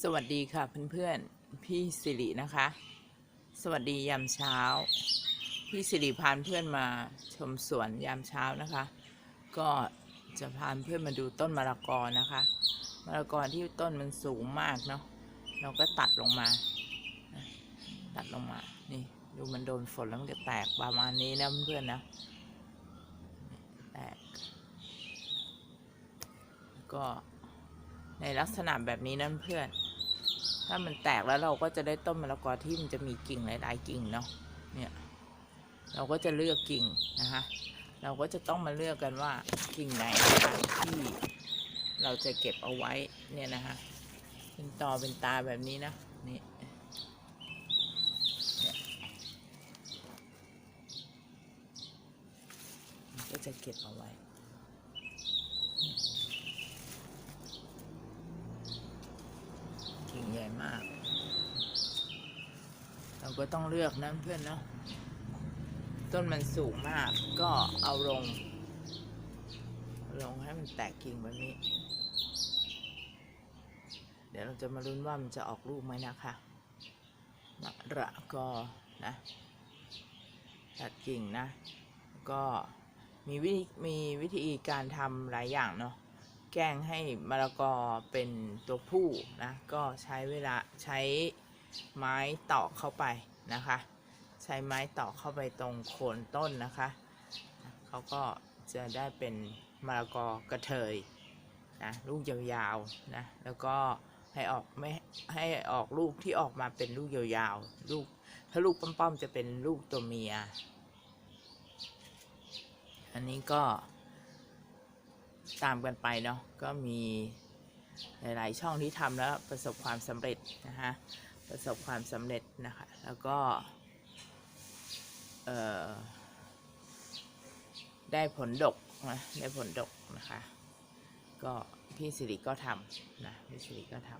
สวัสดีค่ะเพื่อนๆ พี่สิรินะคะ สวัสดียามเช้า พี่สิริพาเพื่อนมาชมสวนยามเช้านะคะ ก็จะพาเพื่อนมาดูต้นมะละกอนะคะ มะละกอที่ต้นมันสูงมากเนาะ เราก็ตัดลงมา ตัดลงมา นี่ดูมันโดนฝนแล้วมันก็แตกประมาณนี้นะเพื่อนๆนะ แตก ก็ในลักษณะแบบนี้นั่นเพื่อน ถ้ามันแตกแล้วเราก็จะได้ต้นมะละกอที่มันจะมีกิ่งหลาย ๆ กิ่งเนาะเนี่ยเราก็จะเลือกกิ่งนะคะเราก็จะต้องมาเลือกกันว่ากิ่งไหนที่เราจะเก็บเอาไว้เนี่ยนะคะเป็นตอเป็นตาแบบนี้นะนี่เนี่ยก็จะเก็บเอาไว้ กิ่ง ใหญ่มาก เราก็ต้องเลือกนะเพื่อนเนาะต้นมันสูงมากก็เอาลง ลงให้มันแตกกิ่งแบบนี้ เดี๋ยวเราจะมาลุ้นว่ามันจะออกลูกไหมนะคะมะระกอนะตัดกิ่งนะ ก็มีวิธีมีวิธีการทำหลายอย่างเนาะ แกล้งให้มะละกอเป็นตัวผู้นะ ก็ใช้เวลาใช้ไม้ตอกเข้าไปนะคะ ใช้ไม้ตอกเข้าไปตรงโคนต้นนะคะเขาก็จะได้เป็นมะละกอกระเทยนะลูกยาวๆนะแล้วก็ให้ออกไม่ให้ออกลูกที่ออกมาเป็นลูกยาวๆลูกถ้าลูกป้อมๆจะเป็นลูกตัวเมีย อันนี้ก็ ตามกันไปเนาะก็มีหลาย ๆ ช่องที่ทำแล้วประสบความสำเร็จนะคะประสบความสำเร็จนะคะแล้วก็ได้ผลดกนะได้ผลดกนะคะก็พี่สิริก็ทำนะพี่สิริก็ท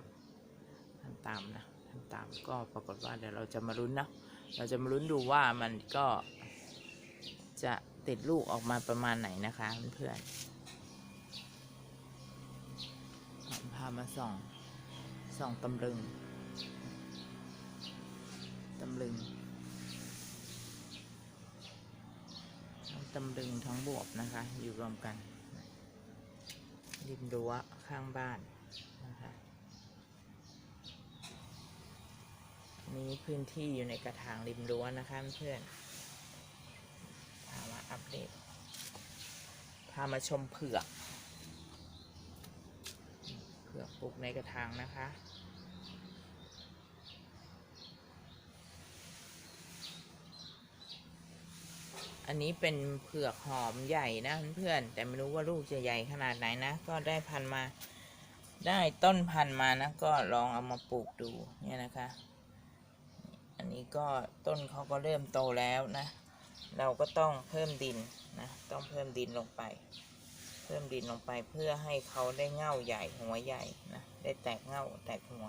ำทำตามนะทำตามก็ปรากฏว่าเดี๋ยวเราจะมาลุ้นเนาะเราจะมาลุ้นดูว่ามันก็จะติดลูกออกมาประมาณไหนนะคะเพื่อนๆ พา มาส่องส่องตำลึงตำลึงทั้งตำลึงทั้งบวบนะคะ อยู่รวมกัน ริมรั้วข้างบ้านนะคะนี้พื้นที่อยู่ในกระถางริมรั้วนะคะเพื่อนพามาอัปเดตพามาชมเผือก ผือกปลูกในกระถางนะคะ อันนี้เป็นเผือกหอมใหญ่นะเพื่อนแต่ไม่รู้ว่าลูกจะใหญ่ขนาดไหนนะ ก็ได้พันมาได้ต้นพันมานะ ก็ลองเอามาปลูกดูเนี่ยนะคะ อันนี้ก็ต้นเขาก็เริ่มโตแล้วนะ เราก็ต้องเพิ่มดินนะ ต้องเพิ่มดินลงไป พิ่มดินลงไปเพื่อให้เขาได้เง่าใหญ่หัวใหญ่นะได้แตกเง่าแตกหัว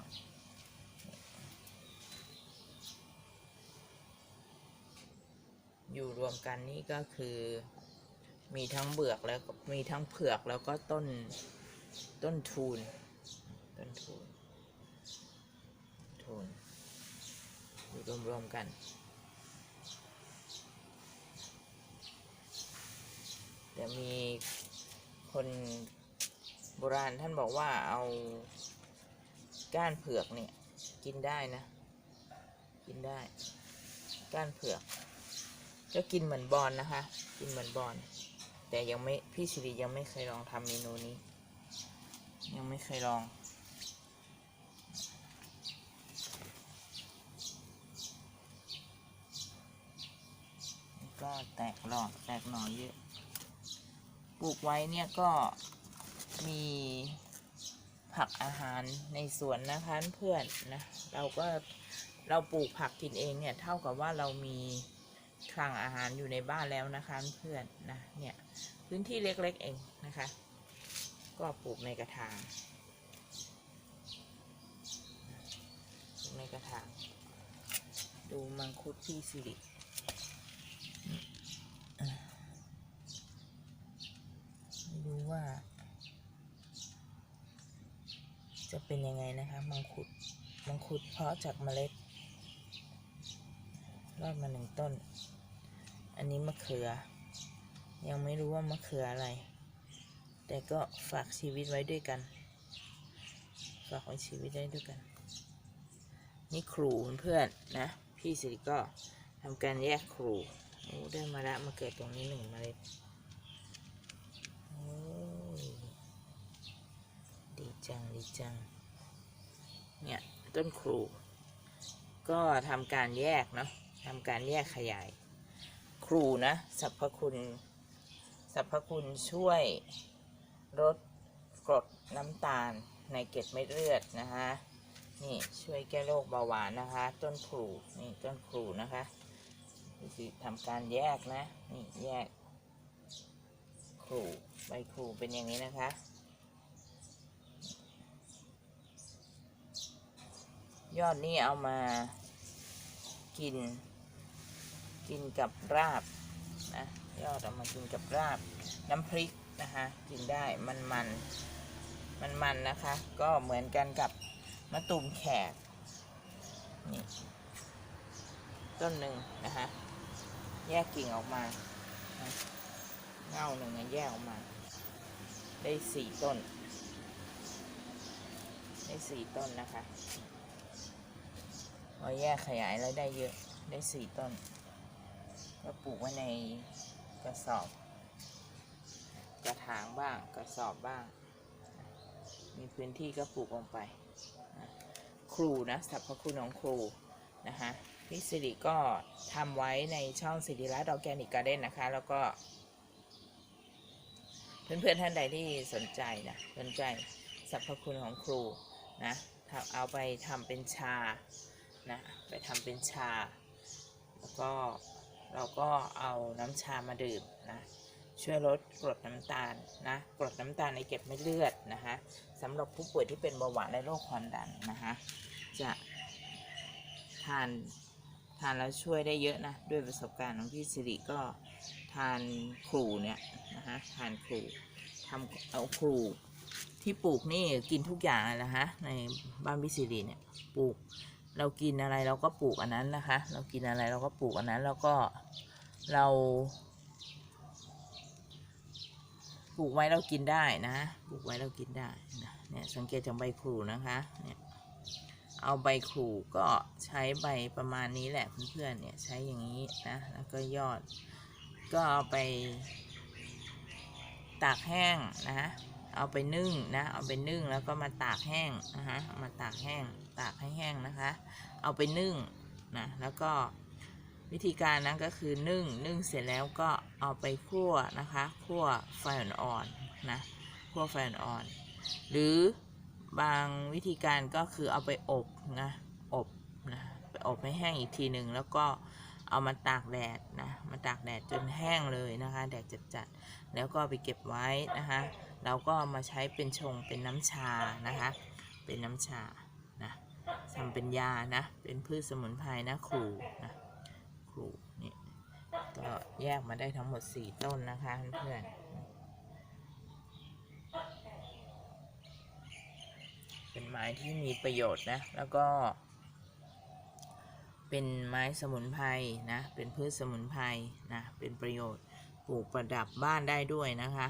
อยู่รวมกันนี่ก็คือ มีทั้งเบือกแล้วก็มีทั้งเผือกแล้วก็ต้นต้นทูนต้นทูนทูนอยู่รวมๆกันแต่มี คนโบราณท่านบอกว่าเอาก้านเผือกเนี่ย กินได้นะ กินได้ ก้านเผือก ก็กินเหมือนบอลนะคะ กินเหมือนบอลแต่ยังไม่พี่สิริยังไม่เคยลองทำเมนูนี้ ยังไม่เคยลองก็แตกหลอดแตกหน่อเยอะ ลูกไว้เนี่ยก็มีผักอาหารในสวนนะคะเพื่อนนะเราก็เราปลูกผักกินเองเนี่ยเท่ากับว่าเรามีคลังอาหารอยู่ในบ้านแล้วนะคะเพื่อนนะเนี่ยพื้นที่เล็กๆเองนะคะ ก็ปลูกในกระถางในกระถางดูมังคุดพี่สิริ ไม่รู้ว่า จะเป็นยังไงนะคะ มังคุด มังคุดเพาะจากเมล็ด รอดมาหนึ่งต้น อันนี้มะเขือ ยังไม่รู้ว่ามะเขืออะไร แต่ก็ฝากชีวิตไว้ด้วยกัน ฝากไว้ชีวิตได้ด้วยกัน นี่ครูเพื่อนๆนะ พี่สิริก็ทำการแยกครูโอ้ได้มาละมาเกิดตรงนี้หนึ่งเมล็ดโอ้ยดี จังดีจัง เนี่ย ต้นครู ก็ทำการแยกเนาะทำการแยกขยาย ครูนะสรรพคุณสรรพคุณช่วยลดกรดน้ำตาลในเกล็ดเม็ดเลือดนะคะนี่ช่วยแก้โรคเบาหวานนะคะ ต้นครูนี่ต้นครูนะคะนี่คือทำการแยกนะนี่แยกครูใบครูเป็นอย่างนี้นะคะ ยอดนี่เอามากิน กินกับราบนะยอดเอามากินกับราบ น้ำพริกนะคะ กินได้มันมันมันมันนะคะ ก็เหมือนกันกับมะตูมแขกนี่ต้นหนึ่งนะคะแยกกิ่งออกมาเง่าหนึ่งอะแยกออกมา ได้สี่ต้น ได้สี่ต้นนะคะ พอแยกขยายแล้วได้เยอะได้สี่ต้น ก็ปลูกไว้ในกระสอบ กระถางบ้างกระสอบบ้าง มีพื้นที่ก็ปลูกลงไป ครูนะสรรพคุณของครูนะคะพี่สิริก็ทำไว้ในช่องสิริรัตน์ออร์แกนิกการ์เด้นนะคะ แล้วก็เพื่อนๆท่านใดที่สนใจนะสนใจสรรพคุณของครูนะเอาไปทำเป็นชา นะไปทำเป็นชา แล้วก็เราก็เอาน้ำชามาดื่มนะช่วยลดกรดน้ำตาลนะกรดน้ำตาลในเกล็ดไม่เลือดนะคะสำหรับผู้ป่วยที่เป็นเบาหวานและโรคความดันนะคะจะทานทานแล้วช่วยได้เยอะนะด้วยประสบการณ์ของพี่สิริก็ทานครูเนี่ยนะคะทานครูทำเอาครูที่ปลูกนี่กินทุกอย่างเลยนะคะในบ้านพี่สิริเนี่ยปลูก เรากินอะไรเราก็ปลูกอันนั้นนะคะ เรากินอะไรเราก็ปลูกอันนั้น แล้วก็เราปลูกไว้เรากินได้นะปลูกไว้เรากินได้นะเนี่ยสังเกตจากใบขรูนะคะเนี่ยเอาใบขรูก็ใช้ใบประมาณนี้แหละเพื่อนๆเนี่ยใช้อย่างนี้นะแล้วก็ยอดก็เอาไปตากแห้งนะ เอาไปนึ่งนะ เอาไปนึ่งแล้วก็มาตากแห้งนะคะมาตากแห้ง ตากให้แห้งนะคะ เอาไปนึ่งนะ แล้วก็วิธีการนั้นก็คือนึ่ง นึ่งเสร็จแล้วก็เอาไปคั่วนะคะคั่วไฟอ่อนๆนะคั่วไฟอ่อนๆหรือบางวิธีการก็คือเอาไปอบนะ อบนะ ไปอบให้แห้งอีกทีหนึ่งแล้วก็ เอามาตากแดดนะมาตากแดดจนแห้งเลยนะคะ แดดจัดๆแล้วก็ไปเก็บไว้นะคะเราก็มาใช้เป็นชงเป็นน้ำชานะคะ เป็นน้ำชานะทำเป็นยานะ เป็นพืชสมุนไพรนะครูนะครูนี่ก็แยกมาได้ทั้งหมด 4 ต้นนะคะเพื่อนเป็นไม้ที่มีประโยชน์นะ แล้วก็ เป็นไม้สมุนไพรนะ เป็นพืชสมุนไพรนะ เป็นประโยชน์ ปลูกประดับบ้านได้ด้วยนะคะ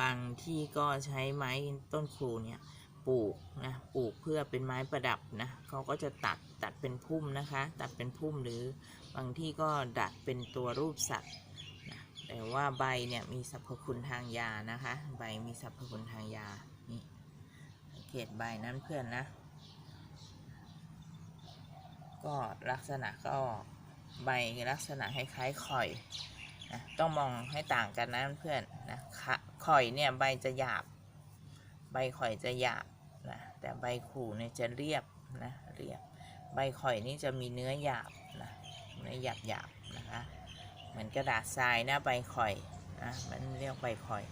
บางที่ก็ใช้ไม้ต้นครูเนี่ยปลูกนะ ปลูกเพื่อเป็นไม้ประดับนะเขาก็จะตัดตัดเป็นพุ่มนะคะ ตัดเป็นพุ่มหรือบางที่ก็ดัดเป็นตัวรูปสัตว์นะแต่ว่าใบเนี่ยมีสรรพคุณทางยานะคะ ใบมีสรรพคุณทางยา นี่สังเกตใบนั้นเพื่อนนะ ก็ลักษณะก็ใบลักษณะคล้ายๆข่อยนะต้องมองให้ต่างกันนะเพื่อนนะค่ะข่อยเนี่ยใบจะหยาบ ใบข่อยจะหยาบนะแต่ใบขู่เนี่ยจะเรียบนะเรียบ ใบข่อยนี่จะมีเนื้อหยาบนะเนื้อหยาบหยาบนะคะเหมือนกระดาษทรายนะใบข่อยนะมันเรียกใบข่อย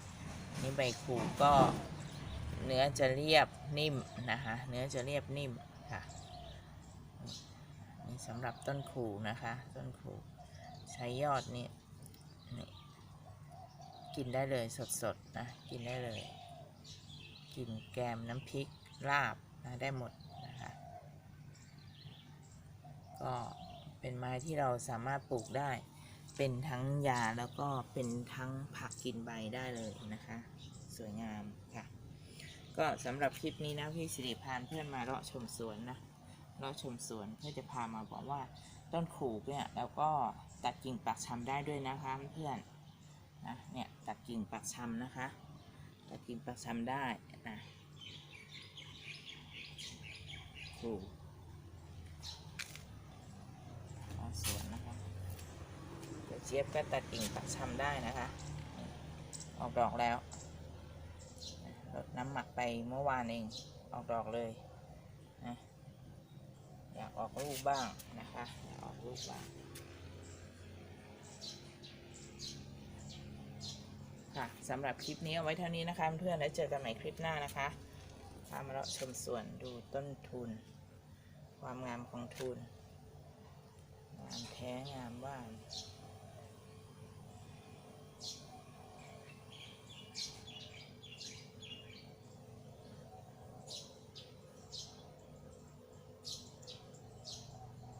นี่ใบขู่ก็เนื้อจะเรียบนิ่มนะคะเนื้อจะเรียบนิ่มค่ะ นี่สำหรับต้นขู่นะคะ ต้นขู่ใช้ยอดนี่นี่กินได้เลยสดๆนะกินได้เลย กินแกมน้ำพริกลาบนะได้หมดนะคะ ก็เป็นไม้ที่เราสามารถปลูกได้ เป็นทั้งยาแล้วก็เป็นทั้งผักกินใบได้เลยนะคะ สวยงามค่ะ ก็สำหรับคลิปนี้นะพี่สิริพานเพื่อนมาเลาะชมสวนนะ เลาชมสวนเพื่อจะพามาบอกว่าต้นขูกเนี่ยแล้วก็ตัดกิ่งปักชำได้ด้วยนะคะเพื่อนนะเนี่ยตัดกิ่งปักชำนะคะ ตัดกิ่งปักชำได้นะขูกเอาสวนนะคะเดี๋ยวเจี๊ยบก็ตัดกิ่งปักชำได้นะคะ ออกดอกแล้วรดน้ำหมักไปเมื่อวานเองออกดอกเลย ออกลูกบ้างนะคะออกลูกบ้างค่ะสำหรับคลิปนี้เอาไว้เท่านี้นะคะเพื่อนๆแล้วเจอกันใหม่คลิปหน้านะคะพามาเลาะชมสวนดูต้นทุน ความงามของทุน งามแท้งามว่าน